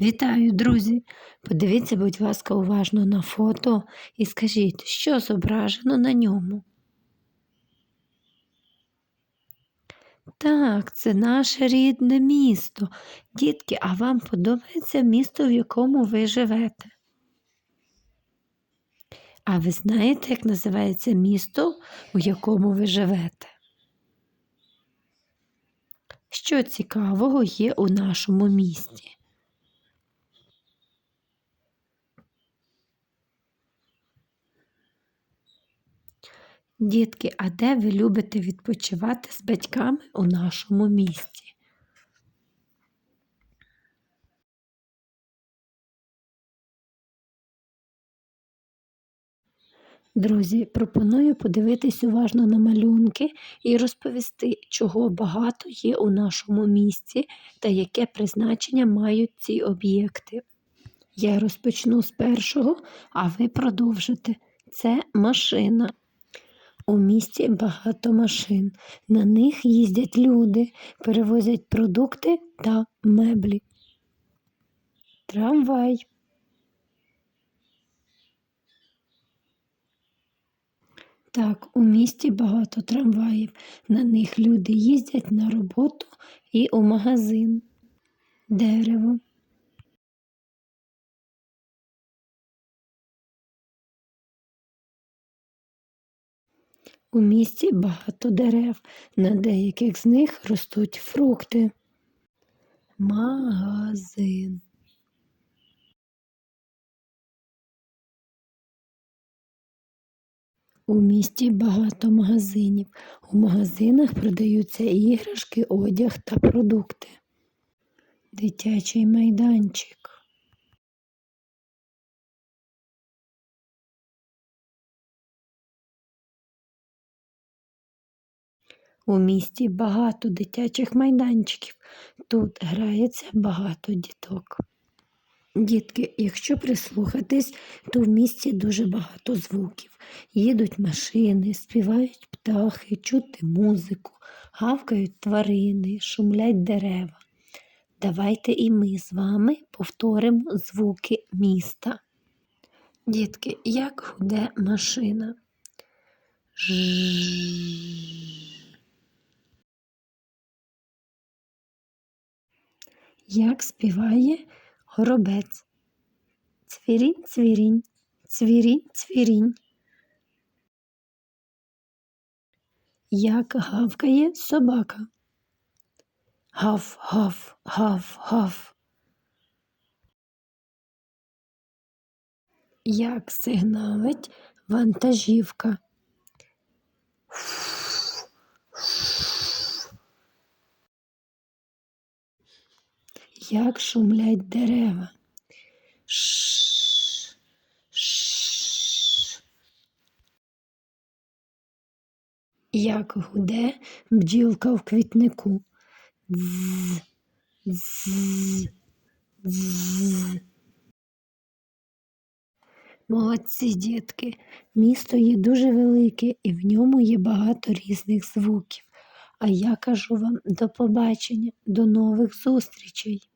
Вітаю, друзі! Подивіться, будь ласка, уважно на фото і скажіть, що зображено на ньому. Так, це наше рідне місто. Дітки, а вам подобається місто, в якому ви живете? А ви знаєте, як називається місто, у якому ви живете? Що цікавого є у нашому місті? Дітки, а де ви любите відпочивати з батьками у нашому місті? Друзі, пропоную подивитись уважно на малюнки і розповісти, чого багато є у нашому місті та яке призначення мають ці об'єкти. Я розпочну з першого, а ви продовжите. Це машина. У місті багато машин. На них їздять люди, перевозять продукти та меблі. Трамвай. Так, у місті багато трамваїв. На них люди їздять на роботу і у магазин. Дерево. У місті багато дерев, на деяких з них ростуть фрукти. Магазин. У місті багато магазинів. У магазинах продаються іграшки, одяг та продукти. Дитячий майданчик. У місті багато дитячих майданчиків. Тут грається багато діток. Дітки, якщо прислухатись, то в місті дуже багато звуків. Їдуть машини, співають птахи, чути музику, гавкають тварини, шумлять дерева. Давайте і ми з вами повторимо звуки міста. Дітки, як гуде машина? Як співає горобець? Цвірінь, цвірінь, цвірінь, цвірінь. Як гавкає собака? Гав, гав, гав, гав. Як сигналить вантажівка? Як шумлять дерева? Ш. Як гуде бджілка в квітнику? Дз, дз, дз. Молодці дітки, місто є дуже велике і в ньому є багато різних звуків. А я кажу вам до побачення, до нових зустрічей.